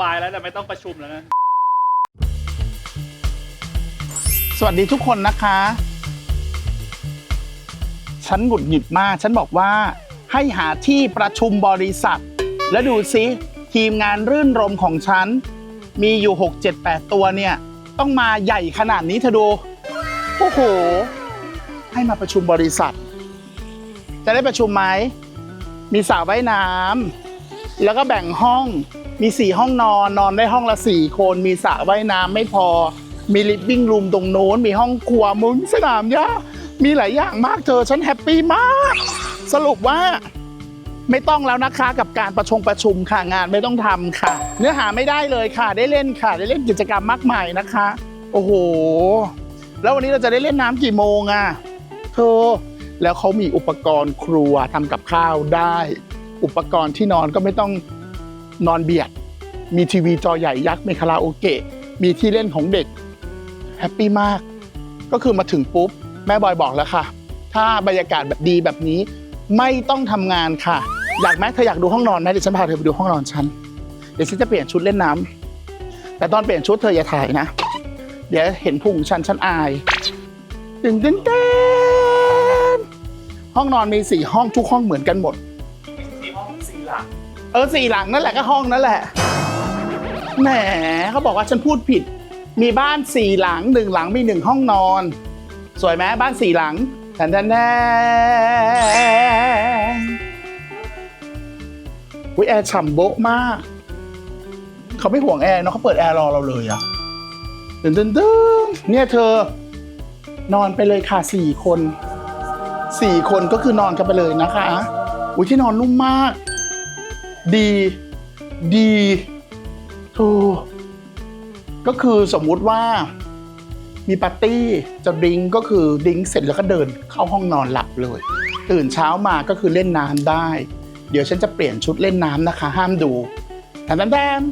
บายแล้วแต่ไม่ต้องประชุมแล้วนะ สวัสดีทุกคนนะคะ ฉันหงุดหงิดมาก ฉันบอกว่าให้หาที่ประชุมบริษัท แล้วดูซิ ทีมงานรื่นรมของฉัน มีอยู่ 6 7 8 ตัวเนี่ย ต้องมาใหญ่ขนาดนี้เธอดู โอ้โห ให้มาประชุมบริษัท จะได้ประชุมไหม มีสระว่ายน้ำ แล้วก็แบ่งห้องมีสี่ห้องนอนนอนได้ห้องละสี่คนมีสระว่ายน้ำไม่พอ มีลิฟวิ่งรูมตรงโน้น มีห้องครัวมุ้งสนามหญ้ามีหลายอย่างมากเธอฉันแฮปปี้มาก สรุปว่าไม่ต้องแล้วนะคะกับการประชงประชุมค่ะงานไม่ต้องทำค่ะ เนื้อหาไม่ได้เลยค่ะ ได้เล่นค่ะ ได้เล่นกิจกรรมมากมายนะคะ โอ้โห แล้ววันนี้เราจะได้เล่นน้ำกี่โมงอะเธอแล้วเขามีอุปกรณ์ครัวทำกับข้าวได้ อุปกรณ์ที่นอนก็ไม่ต้องนอนเบียด มีทีวีจอใหญ่ยักษ์ มีคาราโอเกะ มีที่เล่นของเด็ก แฮปปี้มาก ก็คือมาถึงปุ๊บ แม่บอยบอกแล้วค่ะ ถ้าบรรยากาศแบบดีแบบนี้ ไม่ต้องทำงานค่ะ อยากไหมเธออยากดูห้องนอนไหมเดี๋ยวฉันพาเธอไปดูห้องนอนฉัน เดี๋ยวฉันจะเปลี่ยนชุดเล่นน้ำแต่ตอนเปลี่ยนชุดเธออย่าถ่ายนะ เดี๋ยวเห็นพุงฉันฉันอายตึงตึงเต้นห้องนอนมีสี่ห้องทุกห้องเหมือนกันหมด หลังเออสี่หลังนั่นแหละก็ห้องนั่นแหละ แหมเขาบอกว่าฉันพูดผิด มีบ้านสี่หลังหนึ่งหลังมีหนึ่งห้องนอน สวยไหมบ้านสี่หลังแทนแทนแนอุ้ยแอร์ฉ่ำโบ๊ะมาก เขาไม่ห่วงแอร์เนาะเขาเปิดแอร์รอเราเลยอะตึ้งตึ้งตึ้งเนี่ยเธอ นอนไปเลยค่ะสี่คนสี่คนก็คือนอนกันไปเลยนะคะอุ้ยที่นอนนุ่มมาก ดีดีถูกก็คือสมมุติว่ามีปาร์ตี้จะดริงก็คือดริงเสร็จแล้วก็เดินเข้าห้องนอนหลับเลย ตื่นเช้ามาก็คือเล่นน้ำได้ เดี๋ยวฉันจะเปลี่ยนชุดเล่นน้ำนะคะ ห้ามดูแต่แดนแตน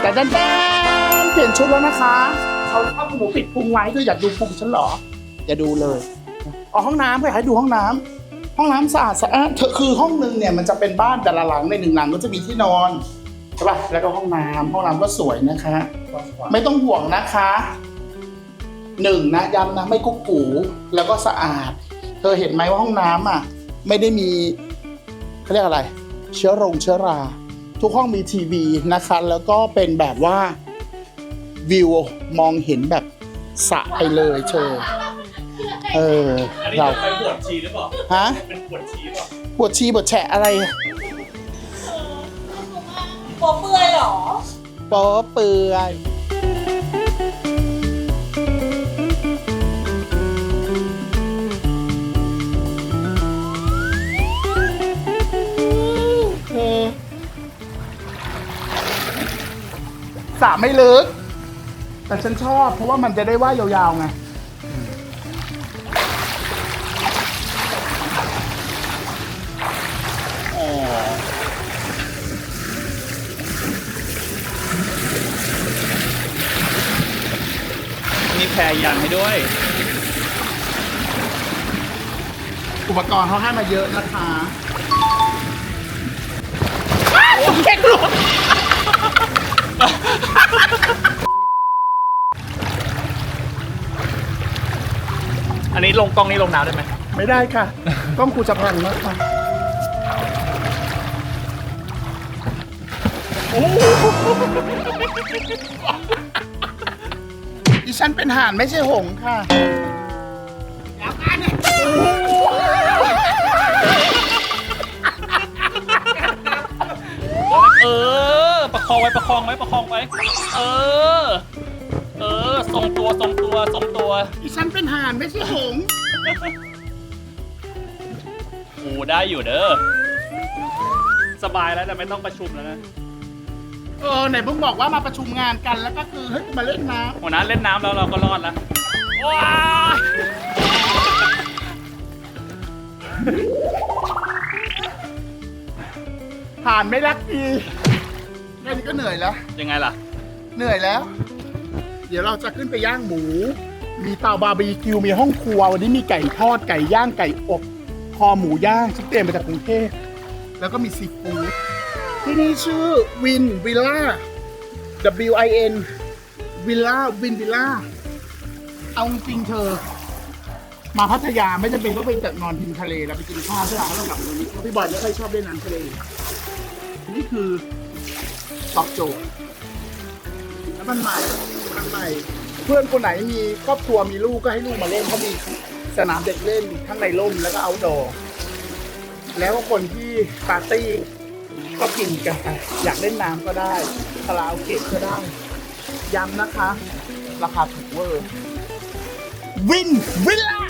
แตนแตนแตนเปลี่ยนชุดแล้วนะคะเขาผ้าหมูปิดพุงไว้เธออยากดูพุงฉันเหรออย่าดูเลยอ๋อห้องน้ำไปให้ดูห้องน้ำ ห้องน้ำสะอาดสะอาดเธอคือห้องนึงเนี่ยมันจะเป็นบ้านแต่ละหลังในหนึ่งหลังก็จะมีที่นอนใช่ป่ะแล้วก็ห้องน้ำห้องน้ำก็สวยนะคะ ไม่ต้องห่วงนะคะหนึ่งนะย้ำนะไม่กุ๊กกูแล้วก็สะอาด เธอเห็นไหมว่าห้องน้ำอะไม่ได้มีเขาเรียกอะไร เชื้อรงเชื้อรา ทุกห้องมีทีวีนะคะ แล้วก็เป็นแบบว่าวิวมองเห็นแบบสระไปเลยเธอ เออ อันนี้เราจะไปบวชชีหรือเปล่า ฮะเป็นบวชชีหรือเปล่าปวดชีปวดแฉะอะไรโปเปื่อยเหรอ โป๊เปื่อยเออสระไม่ลึก แต่ฉันชอบเพราะว่ามันจะได้ว่ายยาวๆไง มีแพรยางให้ด้วย อุปกรณ์เขาให้มาเยอะนะคะโอ้เก่งหลุดอันนี้ลงกล้องนี้ลงน้ำได้ไหม ไม่ได้ค่ะ ต้องครูจะพังนะคะโอ้โหดิ ฉันเป็นห่านไม่ใช่หงส์ค่ะ เออ ประคองไว้ประคองไว้ประคองไว้ เออ เออ ทรงตัวทรงตัวทรงตัว ดิฉันเป็นห่านไม่ใช่หงส์โอ้ได้อยู่เด้อ สบายแล้วแต่ไม่ต้องประชุมแล้วนะ เออไหนเพิ่งบอกว่ามาประชุมงานกันแล้วก็คือเฮ้ยมาเล่นน้หัวหน้าเล่นน้ำแล้วเราก็รอดแล้วว้ายำห่านไม่รักดีแค่นี้ก็เหนื่อยแล้ว ยังไงล่ะ เหนื่อยแล้ว เดี๋ยวเราจะขึ้นไปย่างหมู มีเตาบาร์บีคิว มีห้องครัว วันนี้มีไก่ทอด ไก่ย่าง ไก่อบ คอหมูย่างฉันเตรียมมาจากกรุงเทพ แล้วก็มีซีฟู้ด ที่นี่ชื่อวินวิลล่า W I N วิลล่าวินวิลล่า เอาจริงเธอ มาพัทยาไม่จำเป็นต้องไปแต่นอนริมทะเลแล้วไปกินข้าวใช่ไหมแล้วกลับมาตรงนี้เพราะพี่บอยไม่ค่อยชอบเล่นน้ำทะเล นี่คือตอบโจทย์แล้วมันใหม่มันใหม่ เพื่อนคนไหนมีครอบครัวมีลูกก็ให้ลูกมาเล่นเขามีสนามเด็กเล่นทั้งในร่มแล้วก็เอาดอแล้วคนที่ปาร์ตี้ ก็กินกันไปอยากเล่นน้ำก็ได้คาราโอเกะก็ได้ย้ำนะคะ ราคาถูกเวอร์วินวิลล่า